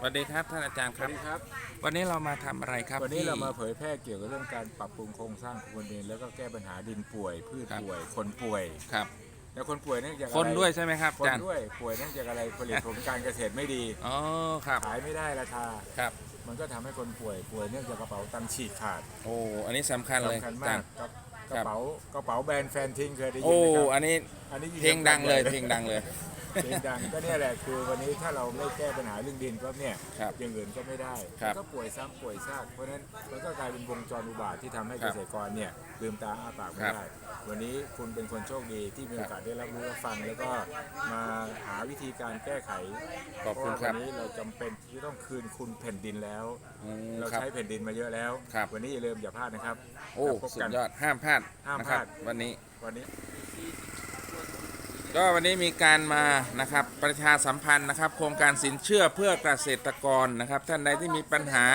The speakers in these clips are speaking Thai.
สวัสดีครับท่านอาจารย์สครัวับ สดีครับ วันนี้เรามาทำอะไรครับวันนี้ที่ เรามาเผยแพร่เกี่ยวกับเรื่องการปรับปรุงโครงสร้างของดิน แล้วก็แก้ปัญหาดินป่วย พืชครับ ป่วย คนป่วย ครับ แล้วคนป่วยเนื่องจากอะไรคนด้วยใช่ไหมครับคอานจารย์ด้วยป่วยเนื่องจากอะไรผลิตผลการเกษตรไม่ดี อ๋อครับขายไม่ได้ราคา ครับ มันก็ทำให้คนป่วยป่วยเนื่องจากกระเป๋าตังค์ฉีกขาดโอ้อันนี้สำคัญเลยสำคัญอามาจากรย์กับกครัระบเป๋ากระเป๋าแบรนด์แฟนทิ้งเคยได้ยิโอ้นไหมครับอันนี้อันนี้เพลงดังเลยสำคัญเพลงดังเลย เพลงดังก็เนี่ยแหละคือวันนี้ถ้าเราไม่แก้ปัญหาเรื่องดินก็เนี่ยครับอย่างอื่นก็ไม่ได้ครับ ก็ป่วยซ้ำป่วยซากเพราะฉะนั้นมันก็กลายเป็นวงจรอุบาทที่ทำให้คเกรับษตรกรเนี่ยลืมตาอ้าปากไม่ครับได้ วันนี้คุณเป็นคนโชคดีที่มีครัโอบกาสได้รับรู้รับฟัง แล้วก็มาหาวิธีการแก้ไขขอบคุณเพครัราะบว่าวันนี้เราจำเป็นที่ต้องคืนคุณแผ่นดินแล้ว อืมเราครับ ใช้แผ่นดินมาเยอะแล้ว ครับ วันนี้อย่าลืมอย่าพลาดนะครับโอ้แล้วพบสุกัดน ยอดห้ามพลาดห้ามนะพครัลาบดวันนี้ วันนี้ ก็วันนี้มีการมานะครับประชาสัมพันธ์นะครับ โครงการสินเชื่อเพื่อเกษตรกรนะครับ ท่านใดที่มีปัญหา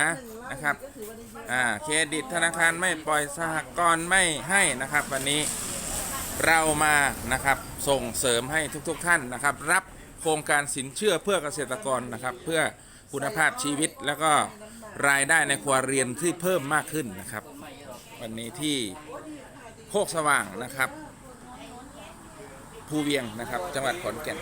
นะครับอ่าเครดิตธนาคารไม่ปล่อยสหกรณ์ไม่ให้นะครับ วันนี้เรามานะครับส่งเสริมให้ทุกๆทท่านนะครับ รับโครงการสินเชื่อเพื่อเกษตรกรนะครับ เพื่อคุณภาพชีวิตแล้วก็รายได้ในครัวเรือนที่เพิ่มมากขึ้นนะครับ วันนี้ที่โคกสว่างนะครับ ภูเวียงนะครับ จังหวัดขอนแก่น